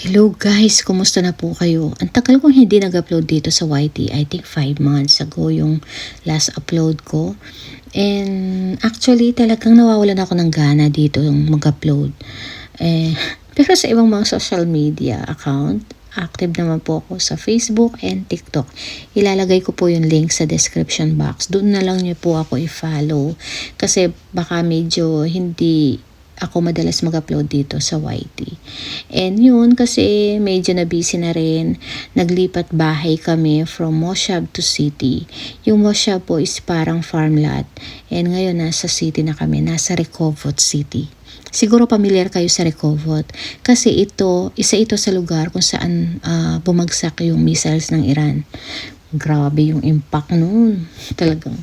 Hello guys, kumusta na po kayo? Ang tagal kong hindi nag-upload dito sa YT. I think 5 months ago yung last upload ko. And actually talagang nawawalan ako ng gana dito yung mag-upload. Eh, pero sa ibang mga social media account, active naman po ako sa Facebook and TikTok. Ilalagay ko po yung link sa description box. Doon na lang niyo po ako i-follow. Kasi baka medyo hindi ako madalas mag-upload dito sa YT. And yun, kasi medyo na busy na rin. Naglipat bahay kami from Moshab to city. Yung Moshab po is parang farm lot. And ngayon nasa city na kami, nasa Rehovot City. Siguro familiar kayo sa Rehovot kasi ito, isa ito sa lugar kung saan ah, bumagsak yung missiles ng Iran. Grabe yung impact noon. Talagang.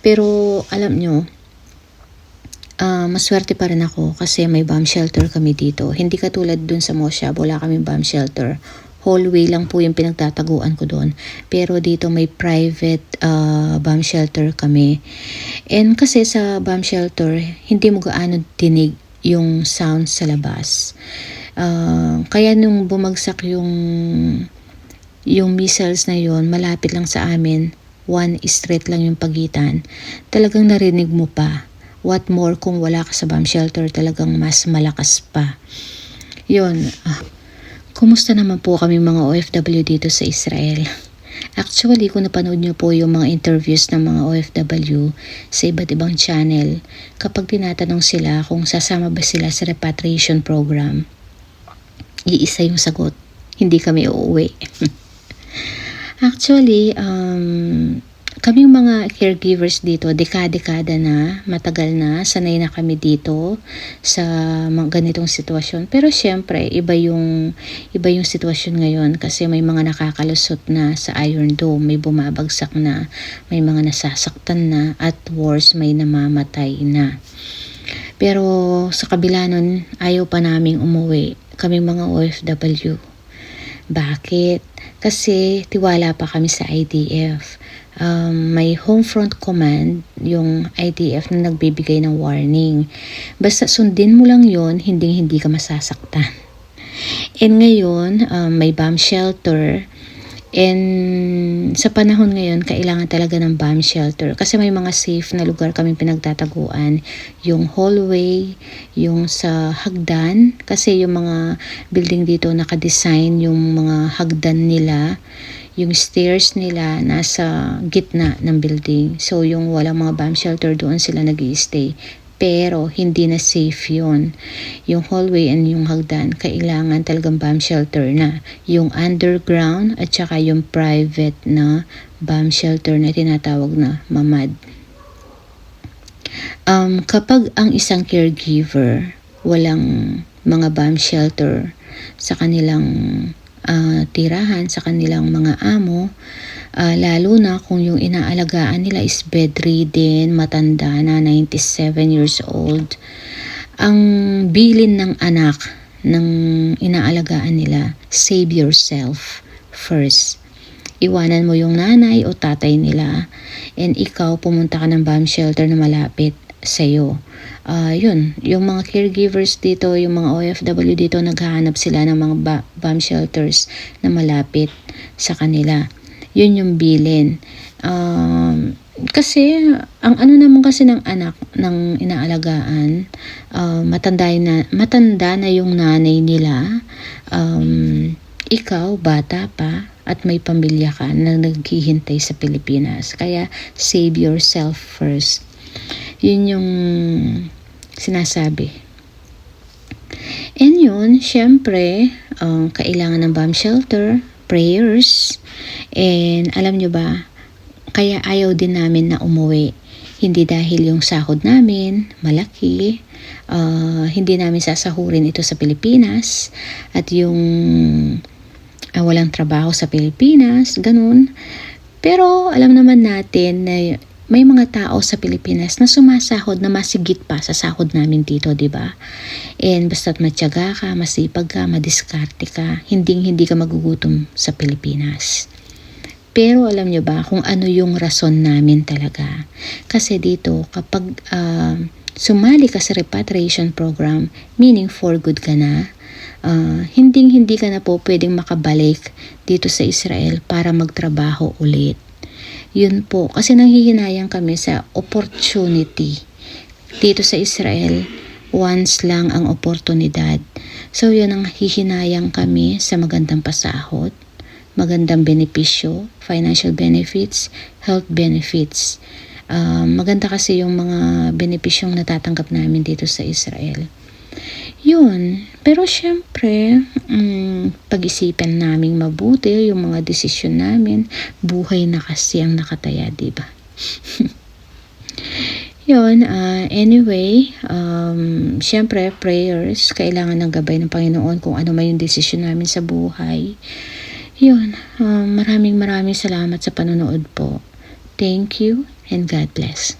Pero alam nyo, Ah, maswerte pa rin ako kasi may bomb shelter kami dito. Hindi katulad dun sa Moshab, wala kaming bomb shelter. Hallway lang po yung pinagtataguan ko doon. Pero dito may private ah, bomb shelter kami. And kasi sa bomb shelter, hindi mo gaano dinig yung sound sa labas. Ah, kaya nung bumagsak yung yung missiles na yon malapit lang sa amin, one street lang yung pagitan, talagang narinig mo pa. What more kung wala ka sa bomb shelter, talagang mas malakas pa. Yun, ah, kumusta naman po kami mga OFW dito sa Israel? Actually, kung napanood nyo po yung mga interviews ng mga OFW sa iba't ibang channel, kapag tinatanong sila kung sasama ba sila sa repatriation program, iisa yung sagot, hindi kami uuwi. Actually, um, kaming mga caregivers dito, dekada-dekada na, matagal na, sanay na kami dito sa mga ganitong sitwasyon. Pero syempre, iba yung, iba yung sitwasyon ngayon kasi may mga nakakalusot na sa Iron Dome, may bumabagsak na, may mga nasasaktan na, at worse, may namamatay na. Pero sa kabila nun, ayaw pa naming umuwi, kaming mga OFW. Bakit? Kasi tiwala pa kami sa IDF. Um, may home front command, yung IDF na nagbibigay ng warning. Basta sundin mo lang yon hindi hindi ka masasaktan. And ngayon, um, may bomb shelter. And sa panahon ngayon, kailangan talaga ng bomb shelter. Kasi may mga safe na lugar kaming pinagtataguan. Yung hallway, yung sa hagdan. Kasi yung mga building dito nakadesign yung mga hagdan nila. Yung stairs nila nasa gitna ng building. So yung walang mga bomb shelter doon sila nag stay pero hindi na safe yon yung hallway and yung hagdan kailangan talagang bomb shelter na. Yung underground at saka yung private na bomb shelter na tinatawag na mamad. Um, kapag ang isang caregiver walang mga bomb shelter sa kanilang ah, tirahan sa kanilang mga amo Ah, lalo na kung yung inaalagaan nila is bedridden, matanda na, 97 years old. Ang bilin ng anak ng inaalagaan nila, save yourself first. Iwanan mo yung nanay o tatay nila and ikaw pumunta ka ng bomb shelter na malapit sa'yo. Ah, yun, yung mga caregivers dito, yung mga OFW dito, naghahanap sila ng mga ba- bomb shelters na malapit sa kanila yun yung bilin. Um, kasi, ang ano naman kasi ng anak ng inaalagaan, uh, matanda na, matanda na yung nanay nila, um, ikaw, bata pa, at may pamilya ka na naghihintay sa Pilipinas. Kaya, save yourself first. Yun yung sinasabi. And yun, syempre, um, kailangan ng bomb shelter, prayers, And alam nyo ba, kaya ayaw din namin na umuwi. Hindi dahil yung sahod namin malaki, uh, hindi namin sasahurin ito sa Pilipinas at yung uh, walang trabaho sa Pilipinas, ganun. Pero alam naman natin na may mga tao sa Pilipinas na sumasahod na masigit pa sa sahod namin dito, di ba? And basta't matyaga ka, masipag ka, madiskarte ka, hindi hindi ka magugutom sa Pilipinas. Pero alam nyo ba kung ano yung rason namin talaga? Kasi dito, kapag uh, sumali ka sa repatriation program, meaning for good ka na, ah, hindi hindi ka na po pwedeng makabalik dito sa Israel para magtrabaho ulit. Yun po, kasi nanghihinayang kami sa opportunity. Dito sa Israel, once lang ang oportunidad. So yun ang hihinayang kami sa magandang pasahod, magandang benepisyo, financial benefits, health benefits. Ah, maganda kasi yung mga benepisyong natatanggap namin dito sa Israel. Yun. Pero syempre, mm, pag-isipan namin mabuti yung mga desisyon namin. Buhay na kasi ang nakataya, di ba? Yun, ah, anyway, um, syempre, prayers, kailangan ng gabay ng Panginoon kung ano man yung desisyon namin sa buhay. Yun, um, maraming maraming salamat sa panonood po. Thank you and God bless.